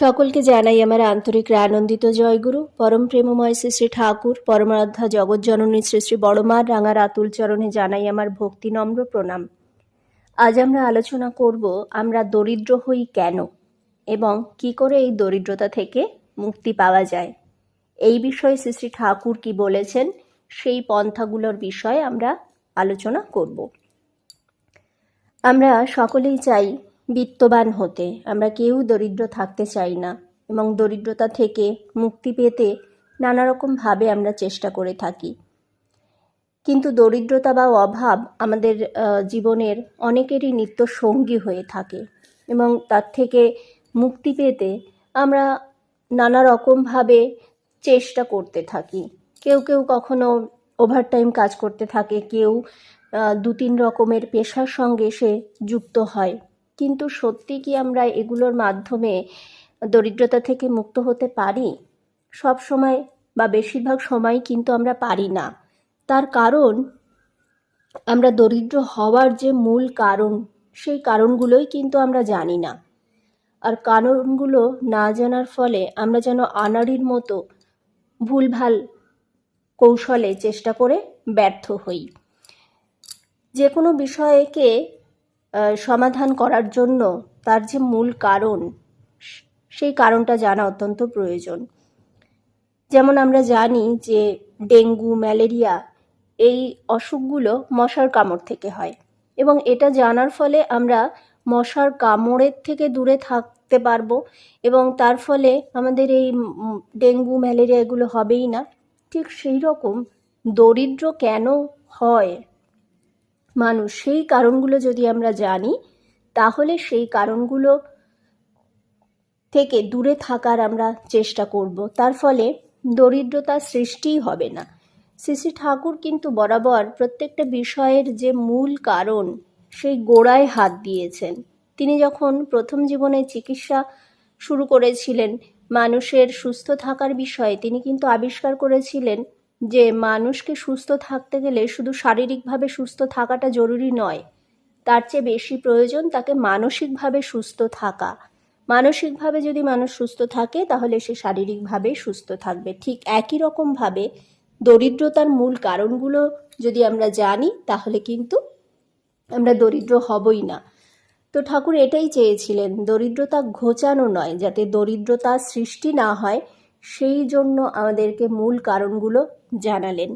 সকলকে জানাই আমার আন্তরিক আনন্দিত জয়গুরু। পরম প্রেমময় শ্রী শ্রী ঠাকুর, পরমারাধ্যা জগৎজননী শ্রী শ্রী বড়মার রাঙার আতুল চরণে জানাই আমার ভক্তি নম্র প্রণাম। আজ আমরা আলোচনা করব, আমরা দরিদ্র হই কেন? এবং কি করে এই দরিদ্রতা থেকে মুক্তি পাওয়া যায়? এই বিষয়ে শ্রী শ্রী ঠাকুর কি বলেছেন, সেই পন্থাগুলোর বিষয়ে আমরা আলোচনা করব। আমরা সকলেই চাই বিত্তবান হতে। আমরা কেউ দরিদ্র থাকতে চাই না এবং দরিদ্রতা থেকে মুক্তি পেতে নানা রকমভাবে আমরা চেষ্টা করে থাকি। কিন্তু দরিদ্রতা বা অভাব আমাদের জীবনের অনেকেরই নিত্য সঙ্গী হয়ে থাকে এবং তার থেকে মুক্তি পেতে আমরা নানা রকমভাবে চেষ্টা করতে থাকি। কেউ কেউ কখনো ওভারটাইম কাজ করতে থাকে, কেউ দু তিন রকমের পেশার সঙ্গে সে যুক্ত হয়। কিন্তু সত্যি কি আমরা এগুলোর মাধ্যমে দরিদ্রতা থেকে মুক্ত হতে পারি? সব সময় বা বেশিরভাগ সময় কিন্তু আমরা পারি না। তার কারণ, আমরা দরিদ্র হওয়ার যে মূল কারণ, সেই কারণগুলোই কিন্তু আমরা জানি না। আর কারণগুলো না জানার ফলে আমরা যেন আনাড়ির মতো ভুলভাল কৌশলে চেষ্টা করে ব্যর্থ হই। যে কোনো বিষয়কে সমাধান করার জন্য তার যে মূল কারণ, সেই কারণটা জানা অত্যন্ত প্রয়োজন। যেমন আমরা জানি যে ডেঙ্গু, ম্যালেরিয়া এই অসুখগুলো মশার কামড় থেকে হয় এবং এটা জানার ফলে আমরা মশার কামড়ের থেকে দূরে থাকতে পারব এবং তার ফলে আমাদের এই ডেঙ্গু, ম্যালেরিয়া এগুলো হবেই না। ঠিক সেই রকম দরিদ্র কেন হয় মানুষ, সেই কারণগুলো যদি আমরা জানি, তাহলে সেই কারণগুলো থেকে দূরে থাকার আমরা চেষ্টা করব। তার ফলে দরিদ্রতা সৃষ্টিই হবে না। শ্রী শ্রী ঠাকুর কিন্তু বরাবর প্রত্যেকটা বিষয়ের যে মূল কারণ, সেই গোড়ায় হাত দিয়েছেন। তিনি যখন প্রথম জীবনে চিকিৎসা শুরু করেছিলেন, মানুষের সুস্থ থাকার বিষয়ে তিনি কিন্তু আবিষ্কার করেছিলেন যে মানুষকে সুস্থ থাকতে গেলে শুধু শারীরিকভাবে সুস্থ থাকাটা জরুরি নয়, তার চেয়ে বেশি প্রয়োজন তাকে মানসিকভাবে সুস্থ থাকা। মানসিকভাবে যদি মানুষ সুস্থ থাকে, তাহলে সে শারীরিকভাবে সুস্থ থাকবে। ঠিক একই রকমভাবে দরিদ্রতার মূল কারণগুলো যদি আমরা জানি, তাহলে কিন্তু আমরা দরিদ্র হবই না। তো ঠাকুর এটাই চেয়েছিলেন, দরিদ্রতা ঘোচানো নয়, যাতে দরিদ্রতা সৃষ্টি না হয় সেই জন্য আমাদেরকে মূল কারণগুলো জানালেন।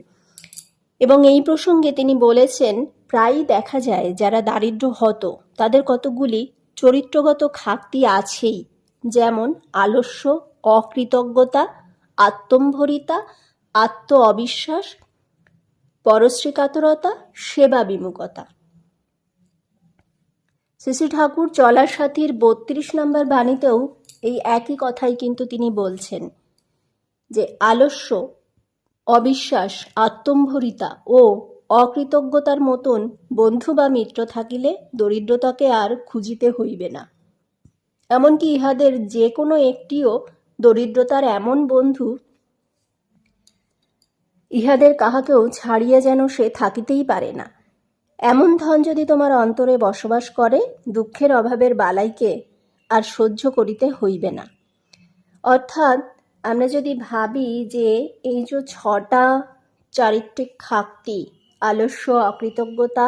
এবং এই প্রসঙ্গে তিনি বলেছেন, প্রায়ই দেখা যায় যারা দারিদ্র হত, তাদের কতগুলি চরিত্রগত খাক্তি আছেই, যেমন আলস্য, অকৃতজ্ঞতা, আত্মম্ভরিতা আত্ম অবিশ্বাস পরশ্রীকাতরতা সেবা বিমুখতা শ্রী ঠাকুর চলার সাথীর বত্রিশ নম্বর বাণীতেও এই একই কথাই কিন্তু তিনি বলছেন। যে আলস্য, অবিশ্বাস, আত্মম্ভরিতা ও অকৃতজ্ঞতার মতন বন্ধু বা মিত্র থাকিলে দরিদ্রতাকে আর খুঁজিতে হইবে না। এমনকি ইহাদের যে কোনো একটিও দরিদ্রতার এমন বন্ধু ইহাদের কাহাকেও ছাড়িয়া যেন সে থাকিতেই পারে না। এমন ধন যদি তোমার অন্তরে বসবাস করে, দুঃখের অভাবের বালাইকে আর সহ্য করিতে হইবে না। অর্থাৎ আমরা যদি ভাবি যে এই যে ছটা চারিত্রিক খাক্তি আলস্য, অকৃতজ্ঞতা,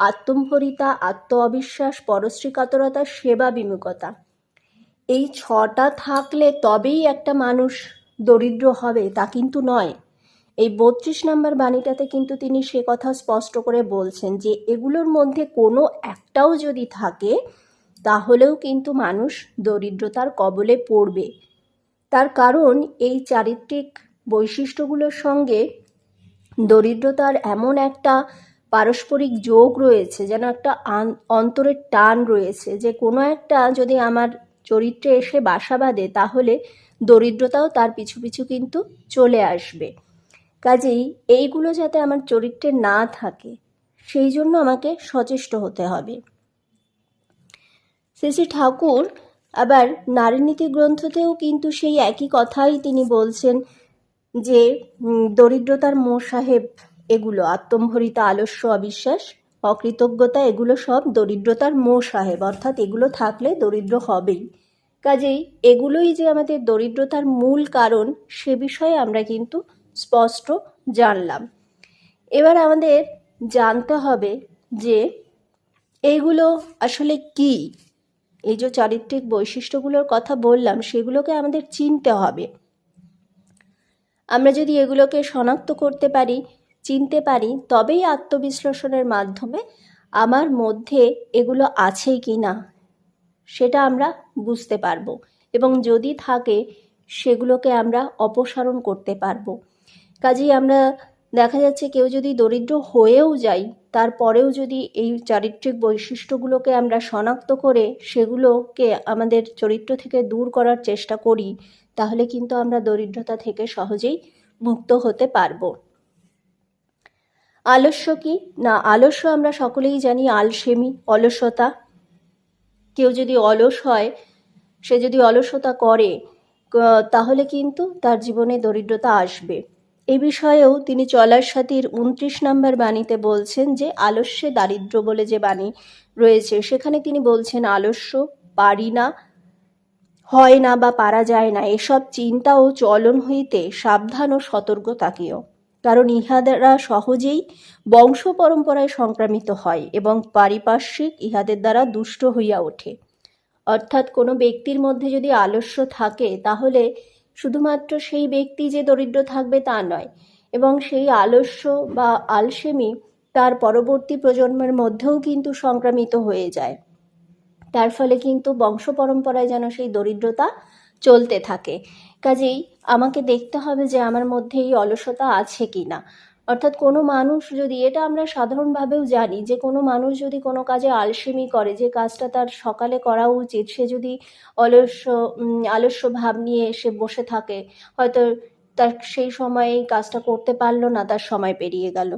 আত্মম্ভরিতা আত্ম অবিশ্বাস পরশ্রীকাতরতা, সেবা বিমুখতা, এই ছটা থাকলে তবেই একটা মানুষ দরিদ্র হবে, তা কিন্তু নয়। এই বত্রিশ নম্বর বাণীটাতে কিন্তু তিনি সে কথা স্পষ্ট করে বলছেন যে এগুলোর মধ্যে কোনো একটাও যদি থাকে, তাহলেও কিন্তু মানুষ দরিদ্রতার কবলে পড়বে। তার কারণ এই চারিত্রিক বৈশিষ্ট্যগুলোর সঙ্গে দরিদ্রতার এমন একটা পারস্পরিক যোগ রয়েছে, যেন একটা অন্তরের টান রয়েছে, যে কোনো একটা যদি আমার চরিত্রে এসে বাসা বাঁধে, তাহলে দরিদ্রতাও তার পিছু পিছু কিন্তু চলে আসবে। কাজেই এইগুলো যাতে আমার চরিত্রে না থাকে, সেই জন্য আমাকে সচেষ্ট হতে হবে। শ্রী শ্রী ঠাকুর আবার নারীনীতি গ্রন্থতেও কিন্তু সেই একই কথাই তিনি বলছেন যে দরিদ্রতার মো সাহেব এগুলো, আত্মম্ভরিতা আলস্য অবিশ্বাস, অকৃতজ্ঞতা, এগুলো সব দরিদ্রতার মো সাহেব। অর্থাৎ এগুলো থাকলে দরিদ্র হবেই। কাজেই এগুলোই যে আমাদের দরিদ্রতার মূল কারণ, সে বিষয়ে আমরা কিন্তু স্পষ্ট জানলাম। এবার আমাদের জানতে হবে যে এইগুলো আসলে কি? এই যে চারিত্রিক বৈশিষ্ট্যগুলোর কথা বললাম, সেগুলোকে আমাদের চিনতে হবে। আমরা যদি এগুলোকে শনাক্ত করতে পারি, চিনতে পারি, তবেই আত্মবিশ্লেষণের মাধ্যমে আমার মধ্যে এগুলো আছে কি না, সেটা আমরা বুঝতে পারব। এবং যদি থাকে, সেগুলোকে আমরা অপসারণ করতে পারব। কাজেই আমরা দেখা যাচ্ছে কেউ যদি দরিদ্র হয়েও যাই তারপরেও যদি এই চারিত্রিক বৈশিষ্ট্যগুলোকে আমরা শনাক্ত করে সেগুলোকে আমাদের চরিত্র থেকে দূর করার চেষ্টা করি, তাহলে কিন্তু আমরা দরিদ্রতা থেকে সহজেই মুক্ত হতে পারব। আলস্য কি? না, আলস্য আমরা সকলেই জানি, আলসেমি, অলসতা। কেউ যদি অলস হয়, সে যদি অলসতা করে তাহলে কিন্তু তার জীবনে দরিদ্রতা আসবে। এই বিষয়েও তিনি চলার সাথীর উনত্রিশ নম্বর বাণীতে বলছেন যে, আলস্যে দারিদ্র বলে যে বাণী রয়েছে, সেখানে তিনি বলছেন, আলস্য পারি না, হয় না বা পারা যায় না, এসব চিন্তা ও চলন হইতে সাবধান ও সতর্ক থাকিও। কারণ ইহাদেরা সহজেই বংশ পরম্পরায় সংক্রামিত হয় এবং পারিপার্শ্বিক ইহাদের দ্বারা দুষ্ট হইয়া ওঠে। অর্থাৎ কোনো ব্যক্তির মধ্যে যদি আলস্য থাকে, তাহলে শুধুমাত্র সেই ব্যক্তি যে দরিদ্র থাকবে তা নয়, এবং সেই আলস্য বা আলসেমি তার পরবর্তী প্রজন্মের মধ্যেও কিন্তু সংক্রামিত হয়ে যায়। তার ফলে কিন্তু বংশ পরম্পরায় যেন সেই দরিদ্রতা চলতে থাকে। কাজেই আমাকে দেখতে হবে যে আমার মধ্যে এই অলসতা আছে কি না অর্থাৎ কোনো মানুষ যদি, এটা আমরা সাধারণভাবেও জানি, যে কোনো মানুষ যদি কোনো কাজে আলসেমি করে, যে কাজটা তার সকালে করা উচিত, সে যদি অলস্য আলস্য ভাব নিয়ে এসে বসে থাকে, হয়তো তার সেই সময়ে এই কাজটা করতে পারল না, তার সময় পেরিয়ে গেল।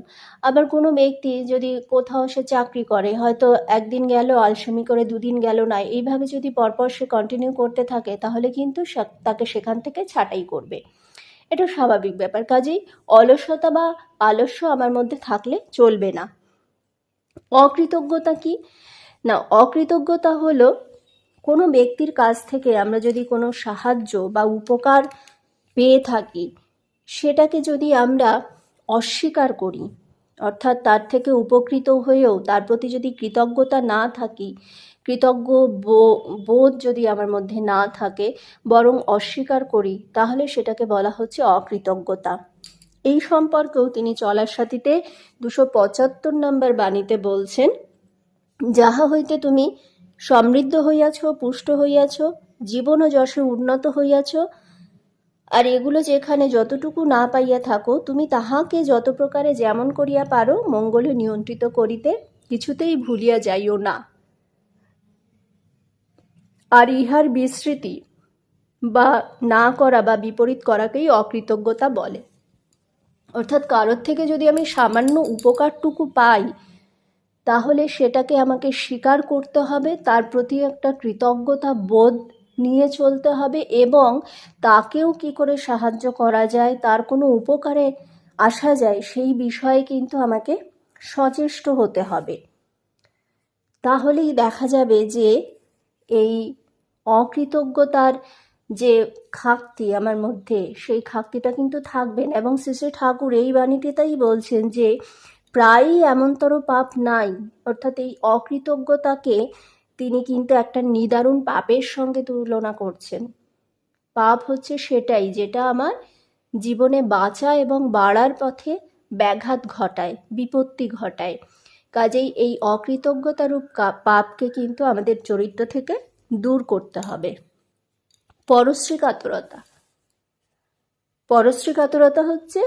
আবার কোনো ব্যক্তি যদি কোথাও সে চাকরি করে, হয়তো একদিন গেল, আলসেমি করে দুদিন গেল না, এইভাবে যদি পরপর সে কন্টিনিউ করতে থাকে, তাহলে কিন্তু তাকে সেখান থেকে ছাঁটাই করবে। এটা স্বাভাবিক ব্যাপার। কাজেই অলসতা বা আলস্য আমার মধ্যে থাকলে চলবে না। অকৃতজ্ঞতা কি? না, অকৃতজ্ঞতা হলো কোনো ব্যক্তির কাছ থেকে আমরা যদি কোনো সাহায্য বা উপকার পেয়ে থাকি, সেটাকে যদি আমরা অস্বীকার করি, অর্থাৎ তার থেকে উপকৃত হয়েও তার প্রতি যদি কৃতজ্ঞতা না থাকি কৃতজ্ঞ বোধ যদি আমার মধ্যে না থাকে, বরং অস্বীকার করি, তাহলে সেটাকে বলা হচ্ছে অকৃতজ্ঞতা। এই সম্পর্কেও তিনি চলার সাথীতে দুশো পঁচাত্তর নম্বর বাণীতে বলছেন, যাহা হইতে তুমি সমৃদ্ধ হইয়াছ, পুষ্ট হইয়াছ জীবন ও যশে উন্নত হইয়াছ, আর এগুলো যেখানে যতটুকু না পাইয়া থাকো, তুমি তাহাকে যত প্রকারে যেমন করিয়া পারো, মঙ্গলে নিয়ন্ত্রিত করিতে কিছুতেই ভুলিয়া যাইও না। আর ইহার বিস্মৃতি বা না করা বা বিপরীত করাকেই অকৃতজ্ঞতা বলে। অর্থাৎ কারোর থেকে যদি আমি সামান্য উপকারটুকু পাই, তাহলে সেটাকে আমাকে স্বীকার করতে হবে, তার প্রতি একটা কৃতজ্ঞতা বোধ নিয়ে চলতে হবে এবং তাকেও কি করে সাহায্য করা যায়, তার কোনো উপকারে আসা যায়, সেই বিষয়ে কিন্তু আমাকে সচেষ্ট হতে হবে। তাহলেই দেখা যাবে যে এই অকৃতজ্ঞতার যে খাকতি আমার মধ্যে, সেই খাকতিটা কিন্তু থাকবেন এবং শ্রী ঠাকুর এই বাণীটিতেই বলছেন যে, প্রায়ই এমনতর পাপ নাই। অর্থাৎ এই অকৃতজ্ঞতাকে তিনি কিন্তু একটা নিদারুণ পাপের সঙ্গে তুলনা করছেন। পাপ হচ্ছে সেটাই যেটা আমার জীবনে বাঁচা এবং বাড়ার পথে ব্যাঘাত ঘটায়, বিপত্তি ঘটায়। কাজেই এই অকৃতজ্ঞতারূপ পাপকে কিন্তু আমাদের চরিত্র থেকে দূর করতে হবে। পরশ্রী কাতরতা পরশ্রী কাতরতা হচ্ছে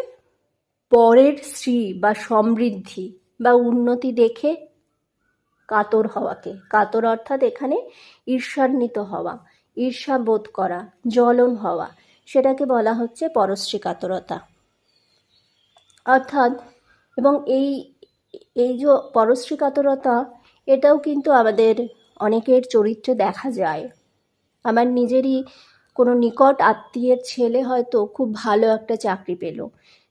পরের শ্রী বা সমৃদ্ধি বা উন্নতি দেখে কাতর হওয়াকে। কাতর অর্থাৎ এখানে ঈর্ষান্বিত হওয়া, ঈর্ষা বোধ করা, জ্বলন হওয়া, সেটাকে বলা হচ্ছে পরশ্রী কাতরতা অর্থাৎ, এবং এই এই যে পরশ্রী কাতরতা এটাও কিন্তু আমাদের অনেকের চরিত্রে দেখা যায়। আমার নিজেরই কোনো নিকট আত্মীয়ের ছেলে হয়তো খুব ভালো একটা চাকরি পেল।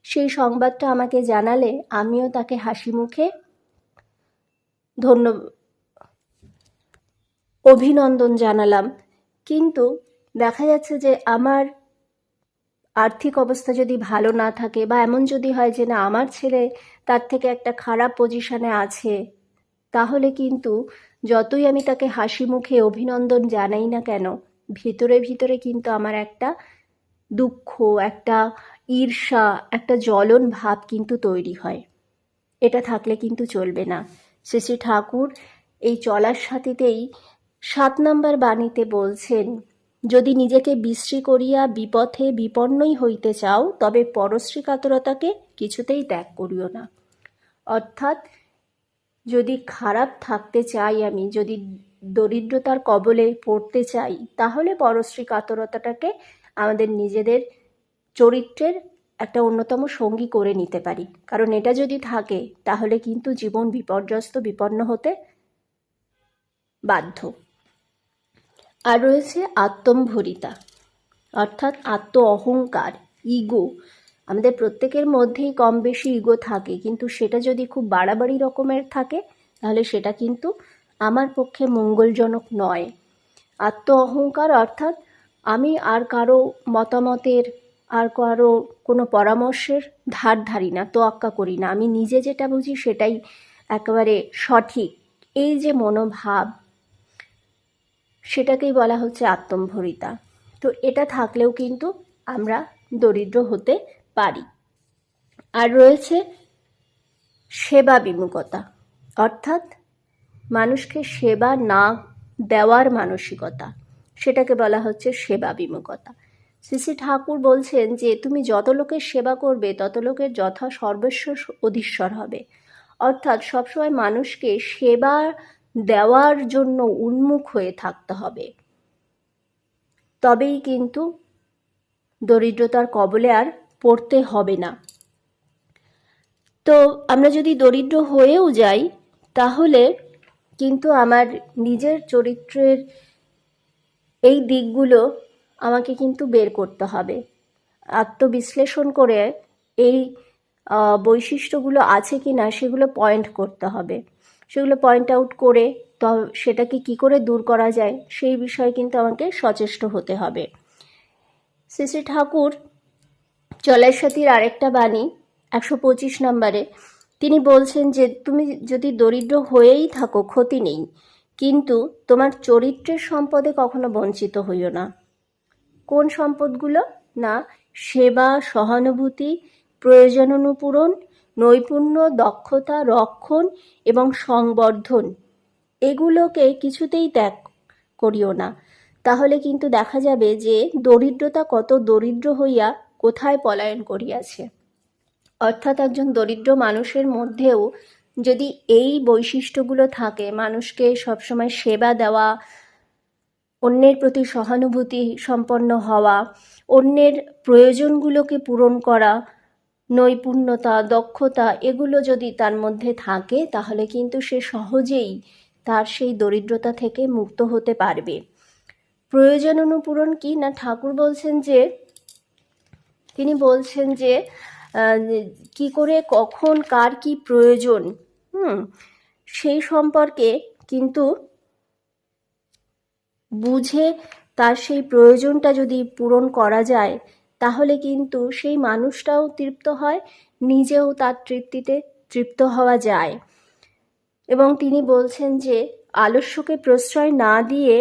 সেই সংবাদটা আমাকে জানালে আমিও তাকে হাসি মুখে ধন্য অভিনন্দন জানালাম। কিন্তু দেখা যাচ্ছে যে আমার আর্থিক অবস্থা যদি ভালো না থাকে বা এমন যদি হয় যে, না, আমার ছেলে তার থেকে একটা খারাপ পজিশনে আছে, তাহলে কিন্তু যতই আমি তাকে হাসি মুখে অভিনন্দন জানাই না কেন, ভিতরে ভিতরে কিন্তু আমার একটা দুঃখ, একটা ঈর্ষা, একটা জ্বলন ভাব কিন্তু তৈরি হয়। এটা থাকলে কিন্তু চলবে না। শ্রী ঠাকুর এই চলার সাথীতেই সাত নম্বর বাণীতে বলছেন যদি নিজেকে বিশ্রী করিয়া বিপথে বিপন্নই হইতে চাও, তবে পরশ্রী কাতরতাকে কিছুতেই ত্যাগ করিও না। অর্থাৎ, যদি খারাপ থাকতে চাই আমি, যদি দরিদ্রতার কবলে পড়তে চাই, তাহলে পরশ্রী কাতরতাটাকে আমাদের নিজেদের চরিত্রের একটা অন্যতম সঙ্গী করে নিতে পারি। কারণ এটা যদি থাকে, তাহলে কিন্তু জীবন বিপর্যস্ত, বিপন্ন হতে বাধ্য। আর রয়েছে আত্মম্ভরিতা, অর্থাৎ আত্ম অহংকার ইগো। আমাদের প্রত্যেকের মধ্যেই কম বেশি ইগো থাকে, কিন্তু সেটা যদি খুব বাড়াবাড়ি রকমের থাকে, তাহলে সেটা কিন্তু আমার পক্ষে মঙ্গলজনক নয়। আত্ম অহংকার অর্থাৎ আমি আর কারও মতামতের, আর কারও কোনো পরামর্শের ধার ধারি না, তোয়াক্কা করি না। আমি নিজে যেটা বুঝি সেটাই একেবারে সঠিক। এই যে মনোভাব সেটাকেই বলা হচ্ছে আত্মম্ভরিতা। তো এটা থাকলেও কিন্তু আমরা দরিদ্র হতে পারি। আর রয়েছে সেবা বিমুখতা। অর্থাৎ মানুষকে সেবা না দেওয়ার মানসিকতা, সেটাকে বলা হচ্ছে সেবা বিমুখতা। শ্রী ঠাকুর বলছেন যে, তুমি যত লোকের সেবা করবে, তত লোকের যথা সর্বস্ব অধীশ্বর হবে। অর্থাৎ সবসময় মানুষকে সেবা দেওয়ার জন্য উন্মুখ হয়ে থাকতে হবে। তবেই কিন্তু দরিদ্রতার কবলে আর পড়তে হবে না। তো আমরা যদি দরিদ্র হয়েও যাই, তাহলে কিন্তু আমার নিজের চরিত্রের এই দিকগুলো আমাকে কিন্তু বের করতে হবে। আত্মবিশ্লেষণ করে এই বৈশিষ্ট্যগুলো আছে কি না সেগুলো পয়েন্ট করতে হবে। সেগুলো পয়েন্ট আউট করে তো সেটাকে কি করে দূর করা যায়, সেই বিষয়ে কিন্তু আমাকে সচেষ্ট হতে হবে। শ্রী ঠাকুর সাথীর আরেকটা বাণী একশো পঁচিশ নম্বরে, তিনি বলছেন যে, তুমি যদি দরিদ্র হয়েই থাকো, ক্ষতি নেই। কিন্তু তোমার চরিত্রের সম্পদে কখনো বঞ্চিত হইও না। কোন সম্পদগুলো? না, সেবা, সহানুভূতি প্রয়োজন অনুপূরণ নৈপুণ্য, দক্ষতা, রক্ষণ এবং সংবর্ধন। এগুলোকে কিছুতেই ত্যাগ করিও না। তাহলে কিন্তু দেখা যাবে যে দরিদ্রতা কত দরিদ্র হইয়া কোথায় পলায়ন করিয়াছে। অর্থাৎ একজন দরিদ্র মানুষের মধ্যেও যদি এই বৈশিষ্ট্যগুলো থাকে, মানুষকে সবসময় সেবা দেওয়া, অন্যের প্রতি সহানুভূতি সম্পন্ন হওয়া, অন্যের প্রয়োজনগুলোকে পূরণ করা নৈপুণ্যতা, দক্ষতা, এগুলো যদি তার মধ্যে থাকে, তাহলে কিন্তু সে সহজেই তার সেই দরিদ্রতা থেকে মুক্ত হতে পারবে। প্রয়োজন অনুপূরণ কি? না, ঠাকুর বলছেন যে, তিনি বলছেন যে কি করে, কখন, কার কি প্রয়োজন, হুম, সেই সম্পর্কে কিন্তু বুঝে তার সেই প্রয়োজনটা যদি পূরণ করা যায় তাহলে কিন্তু সেই মানুষটাও তৃপ্ত হয়, নিজেও তার তৃপ্তিতে তৃপ্ত হওয়া যায়। এবং তিনি বলছেন যে, আলস্যকে প্রশ্রয় না দিয়ে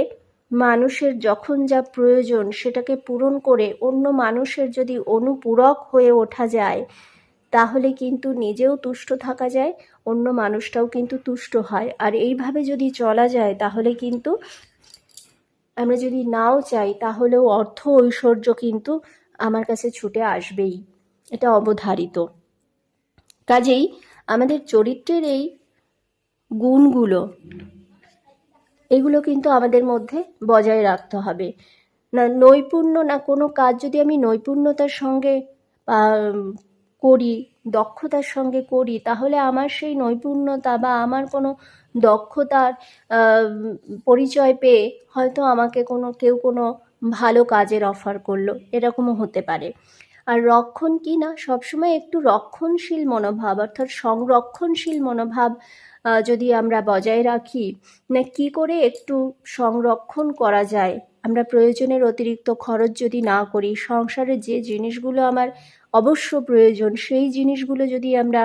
মানুষের যখন যা প্রয়োজন সেটাকে পূরণ করে অন্য মানুষের যদি অনুপূরক হয়ে ওঠা যায়, তাহলে কিন্তু নিজেও তুষ্ট থাকা যায়, অন্য মানুষটাও কিন্তু তুষ্ট হয়। আর এইভাবে যদি চলা যায়, তাহলে কিন্তু আমরা যদি নাও চাই, তাহলেও অর্থ ঐশ্বর্য কিন্তু আমার কাছে ছুটে আসবেই। এটা অবধারিত। কাজেই আমাদের চরিত্রের এই গুণগুলো, এগুলো কিন্তু আমাদের মধ্যে বজায় রাখতে হবে। না, নৈপুণ্য না কোনো কাজ যদি আমি নৈপুণ্যতার সঙ্গে করি, দক্ষতার সঙ্গে করি, তাহলে আমার সেই নৈপুণ্যতা বা আমার কোনো দক্ষতার পরিচয় পেয়ে হয়তো আমাকে কোনো, কেউ কোনো ভালো কাজের অফার করল। এরকমও হতে পারে। আর রক্ষণ কি না, সবসময় একটু রক্ষণশীল মনোভাব, অর্থাৎ সংরক্ষণশীল মনোভাব যদি আমরা বজায় রাখি, না কি করে একটু সংরক্ষণ করা যায়? আমরা প্রয়োজনের অতিরিক্ত খরচ যদি না করি, সংসারে যে জিনিসগুলো আমার অবশ্য প্রয়োজন, সেই জিনিসগুলো যদি আমরা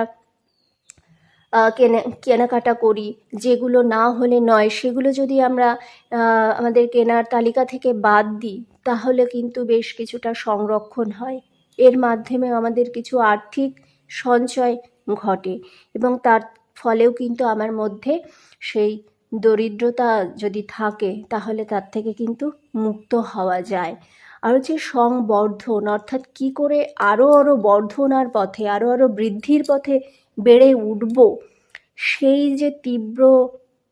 কেনে, কেনাকাটা করি। যেগুলো না হলে নয়, সেগুলো যদি আমরা আমাদের কেনার তালিকা থেকে বাদ দিই, তাহলে কিন্তু বেশ কিছুটা সংরক্ষণ হয়। এর মাধ্যমে আমাদের কিছু আর্থিক সঞ্চয় ঘটে এবং তার ফলেও কিন্তু আমার মধ্যে সেই দরিদ্রতা যদি থাকে, তাহলে তার থেকে কিন্তু মুক্ত হওয়া যায়। আর হচ্ছে সংবর্ধন, অর্থাৎ কি করে আরও আরও বর্ধনার পথে আরও আরও বৃদ্ধির পথে বেড়ে উঠব। সেই যে তীব্র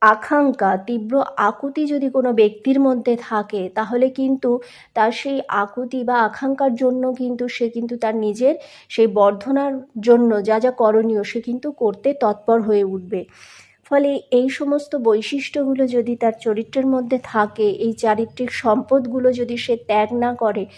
আকাঙ্ক্ষা, তীব্র আকুতি যদি কোনো ব্যক্তির মধ্যে থাকে, তাহলে কিন্তু তার সেই আকুতি বা আকাঙ্ক্ষার জন্য কিন্তু সে কিন্তু তার নিজের সেই বর্ধনার জন্য যা যা করণীয় সে কিন্তু করতে তৎপর হয়ে উঠবে। ফলে এই সমস্ত বৈশিষ্ট্যগুলো যদি তার চরিত্রের মধ্যে থাকে, এই চারিত্রিক সম্পদগুলো যদি সে ত্যাগ না করে